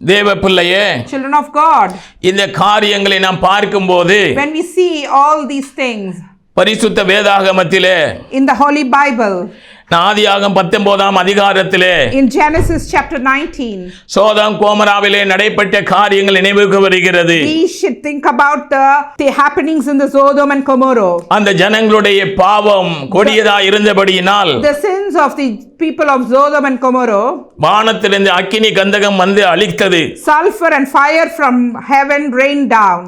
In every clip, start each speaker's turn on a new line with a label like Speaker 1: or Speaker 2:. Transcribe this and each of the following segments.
Speaker 1: தேவ பிள்ளையே
Speaker 2: Children of God,
Speaker 1: இந்த காரியங்களை நாம் பார்க்கும்போது
Speaker 2: when we see all these things
Speaker 1: பரிசுத்த வேதாகமத்திலே
Speaker 2: in the Holy Bible,
Speaker 1: ஆதியாகம் பத்தொன்பதாம் அதிகாரத்திலே
Speaker 2: in Genesis chapter 19,
Speaker 1: சோதாம் கோமராவிலே நடைபெற்ற காரியங்கள் நினைவுக்கு வருகிறது
Speaker 2: we should think about the, the happenings in the Sodom and Gomorrah.
Speaker 1: அந்த ஜனங்களுடைய பாவம் கொடியதா இருந்தபடியினால்
Speaker 2: The sins of the people of Sodom and Gomorrah,
Speaker 1: வானத்திலிருந்து அக்கினி கந்தகம் வந்து அழித்தது
Speaker 2: sulfur and fire from heaven rained down.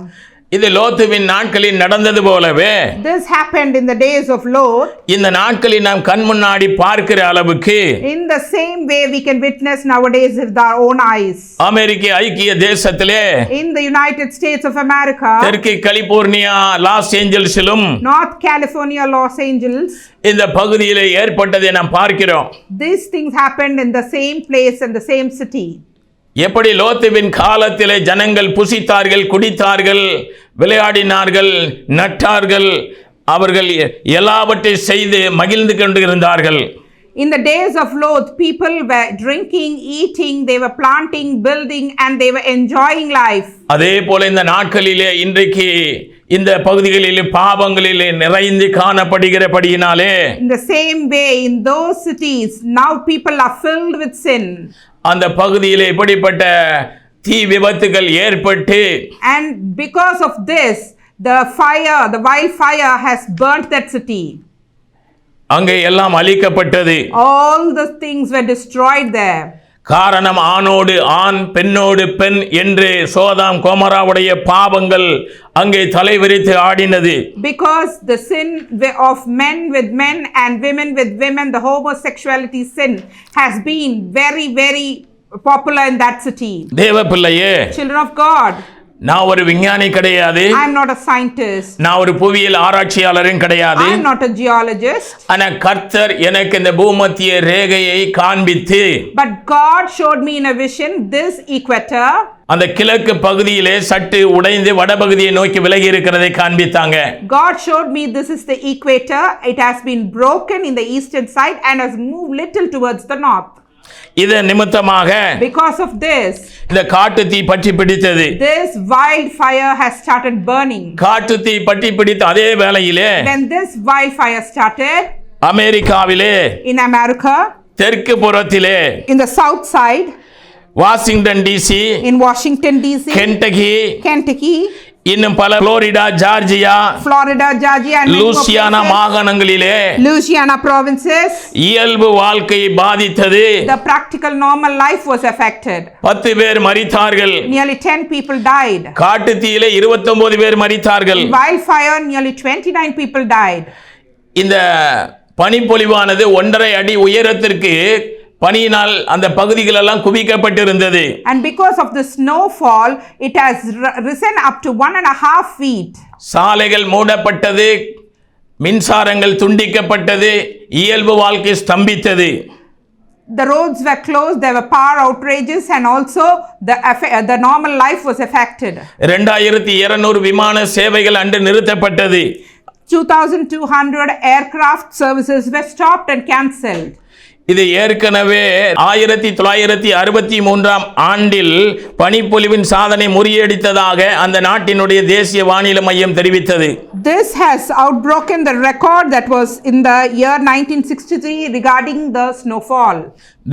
Speaker 1: இது லோத்துவின் நாட்களில் நடந்தது போலவே
Speaker 2: This happened in the days of Lot.
Speaker 1: இந்த நாட்களில் நாம் கண் முன்னாடி பார்க்கிற அளவுக்கு
Speaker 2: In the same way, we can witness nowadays with our own eyes.
Speaker 1: அமெரிக்க ஐக்கிய தேசத்திலே
Speaker 2: In the United States of America,
Speaker 1: தெற்கு கலிபோர்னியா லாஸ் ஏஞ்சல்ஸிலும்
Speaker 2: North California, Los Angeles,
Speaker 1: இந்த பகுதியிலே ஏற்பட்டதை நாம் பார்க்கிறோம்
Speaker 2: these things happened in the same place and the same city.
Speaker 1: எப்படி லோத்துவின் காலத்திலே ஜனங்கள் புசித்தார்கள் குடித்தார்கள் விளையாடினார்கள் நட்டார்கள் அவர்கள் எல்லாவற்றை செய்து மகிழ்ந்து கொண்டு இருந்தார்கள்
Speaker 2: In the days of Lot, people were drinking, eating, they were planting, building, and they were enjoying life.
Speaker 1: அதே போல இந்த நாட்களிலே இன்றைக்கு இந்த பகுதிகளிலே பாவங்களிலே நிறைந்து காணப்படுகிறபடியினாலே
Speaker 2: the same way, in those cities, now people are filled with sin.
Speaker 1: அந்த பகுதியிலே இப்படிப்பட்ட தீ விபத்துகள் ஏற்பட்டு
Speaker 2: And because of this, the fire, the wildfire has burnt that city.
Speaker 1: அங்கே எல்லாம் அழிக்கப்பட்டது
Speaker 2: All the things were destroyed there.
Speaker 1: காரணம் ஆணோடு ஆண் பெண்ணோடு பெண் என்று சோதாம் கோமராவுடைய பாவங்கள் அங்கே தலைவிரித்து ஆடினது
Speaker 2: Because the sin wi- of men with men and women with women, the homosexuality sin has been very, very popular in that city.
Speaker 1: தேவ பிள்ளையே
Speaker 2: Children of God,
Speaker 1: நான் ஒரு விஞ்ஞானி கிடையாது
Speaker 2: I'm not a scientist,
Speaker 1: நான் ஒரு புவியியல் ஆராய்ச்சியாளரும் கிடையாது
Speaker 2: I'm not a geologist,
Speaker 1: ஆனா கர்த்தர் எனக்கு இந்த பூமத்திய ரேகையை காண்பித்து
Speaker 2: but God showed me in a vision this equator.
Speaker 1: அந்த கிழக்கு பகுதியிலே சற்று உடைந்து வடபகுதியை நோக்கி விலகி இருக்கிறதை காண்பித்தாங்க
Speaker 2: God showed me this is the equator. It has been broken in the eastern side and has moved little towards the north.
Speaker 1: இது நிமித்தமாக
Speaker 2: Because of this,
Speaker 1: இந்த காட்டு தீ பற்றி பிடித்தது
Speaker 2: this wildfire has started burning.
Speaker 1: காட்டு தீ பற்றி பிடித்த அதே வேளையிலே
Speaker 2: When this wildfire started
Speaker 1: அமெரிக்காவிலே
Speaker 2: in America,
Speaker 1: தெற்கு புறத்திலே
Speaker 2: in the south side,
Speaker 1: Washington DC
Speaker 2: in Washington DC,
Speaker 1: Kentucky
Speaker 2: Kentucky,
Speaker 1: இன்னும் பல
Speaker 2: Florida Georgia many more Louisiana
Speaker 1: மாகாணங்களிலே
Speaker 2: Louisiana provinces,
Speaker 1: இயல்பு வாழ்க்கையை பாதித்தது
Speaker 2: the practical normal life was affected.
Speaker 1: பத்து பேர் மரித்தார்கள்
Speaker 2: Nearly 10 people died.
Speaker 1: காட்டு தீயிலே இருபத்தொன்பது பேர் மரித்தார்கள்
Speaker 2: Wildfire, nearly 29 people died.
Speaker 1: இந்த பனிப்பொழிவானது ஒன்றரை அடி உயரத்திற்கு பனியினால் அந்த பகுதிகளெல்லாம் குவிக்கப்பட்டிருந்தது
Speaker 2: And because of the snowfall, it has r- risen up to one and a half feet.
Speaker 1: சாலைகள் மூடப்பட்டது மின்சாரங்கள் துண்டிக்கப்பட்டது இயல்பு வாழ்க்கை ஸ்தம்பித்தது
Speaker 2: The roads were closed, there were power outrages, and also the, affa- uh, the normal life was affected.
Speaker 1: ரெண்டாயிரத்தி இருநூறு விமான சேவைகள் அன்று நிறுத்தப்பட்டது
Speaker 2: 2,200 aircraft services were stopped and cancelled.
Speaker 1: இது ஏற்கனவே ஆயிரத்தி தொள்ளாயிரத்தி அறுபத்தி மூன்றாம் ஆண்டில் பனிப்பொழிவின் சாதனை முறியடித்ததாக அந்த நாட்டினுடைய தேசிய வானிலை மையம் தெரிவித்தது
Speaker 2: This has outbroken the record that was in the year 1963 regarding the snowfall.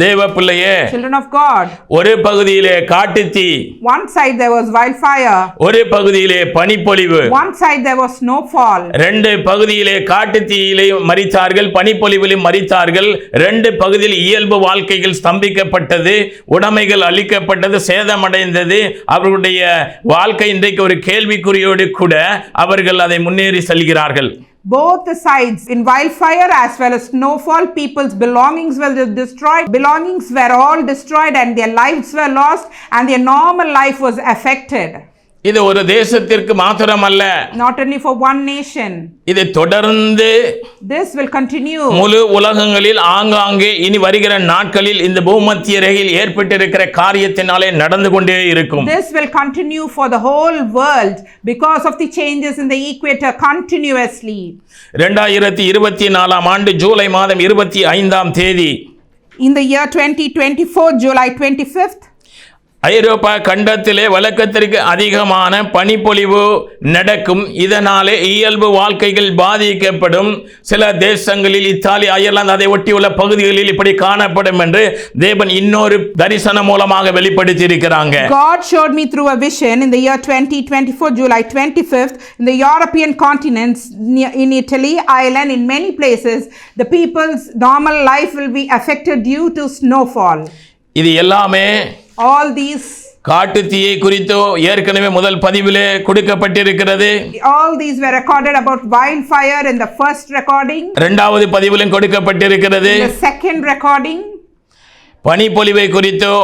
Speaker 1: தேவ பிள்ளையே
Speaker 2: Children of God,
Speaker 1: ஒரு பகுதியிலே காட்டுத்தீ
Speaker 2: one side there was wildfire,
Speaker 1: ஒரு பகுதியிலே பனிப்பொழிவு.
Speaker 2: One side there was snowfall.
Speaker 1: ரெண்டு பகுதியிலே காட்டுத்தீயிலே மறித்தார்கள் பனிப்பொழிவிலும் மறித்தார்கள் ரெண்டு பகுதியில் இயல்பு வாழ்க்கைகள் ஸ்தம்பிக்கப்பட்டது உடைமைகள் அழிக்கப்பட்டது சேதமடைந்தது. அவர்களுடைய வாழ்க்கை இன்றைக்கு ஒரு கேள்விக்குறியோடு கூட அவர்கள் அதை முன்னேறி செல்கிறார்கள்.
Speaker 2: Both sides, in wildfire as well as snowfall, people's belongings were destroyed. Belongings were all destroyed and their lives were lost and their normal life was affected.
Speaker 1: இது ஒரு தேசத்திற்கு மாத்திரமல்ல
Speaker 2: Not only for one nation.
Speaker 1: இது தொடர்ந்து
Speaker 2: This will continue.
Speaker 1: முழு உலகங்களில் ஆங்காங்கே இனி வருகிற நாட்களில் இந்த பூமத்திய ரேகையில் ஏற்பட்டிருக்கிற காரியத்தினாலே நடந்து கொண்டே இருக்கும்
Speaker 2: This will continue for the whole world because of the changes in the equator continuously.
Speaker 1: ரெண்டாயிரத்தி இருபத்தி நாலாம் ஆண்டு ஜூலை மாதம் இருபத்தி ஐந்தாம் தேதி
Speaker 2: In the year 2024, July 25th,
Speaker 1: ஐரோப்பா கண்டத்திலே வழக்கத்திற்கு அதிகமான பனிப்பொழிவு நடக்கும் இதனாலே இயல்பு வாழ்க்கைகள் பாதிக்கப்படும் சில தேசங்களில் இத்தாலி அயர்லாந்து அதை ஒட்டியுள்ள பகுதிகளில் இப்படி காணப்படும் என்று தேவன் இன்னொரு தரிசனம் மூலமாக வெளிப்படுத்தி இருக்கிறாங்க
Speaker 2: God showed me through a vision in the year 2024, July 25th, in the European continents, in Italy, Ireland, in many places, the people's normal life will be affected due to snowfall.
Speaker 1: இது எல்லாமே
Speaker 2: All these,
Speaker 1: காட்டுத்தீயை குறித்தோ ஏற்கனவே முதல் பதிவிலே கொடுக்கப்பட்டிருக்கிறது
Speaker 2: all these were recorded about wildfire in the first recording,
Speaker 1: இரண்டாவது பதிவிலும் கொடுக்கப்பட்டிருக்கிறது
Speaker 2: the second recording
Speaker 1: பனிப்பொழிவை குறித்தோ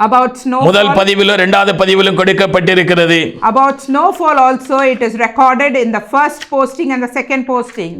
Speaker 2: about
Speaker 1: முதல்
Speaker 2: snowfall.
Speaker 1: பதிவிலும் இரண்டாவது பதிவிலும் கொடுக்கப்பட்டிருக்கிறது
Speaker 2: About snowfall also, it is recorded in the first posting and the second posting.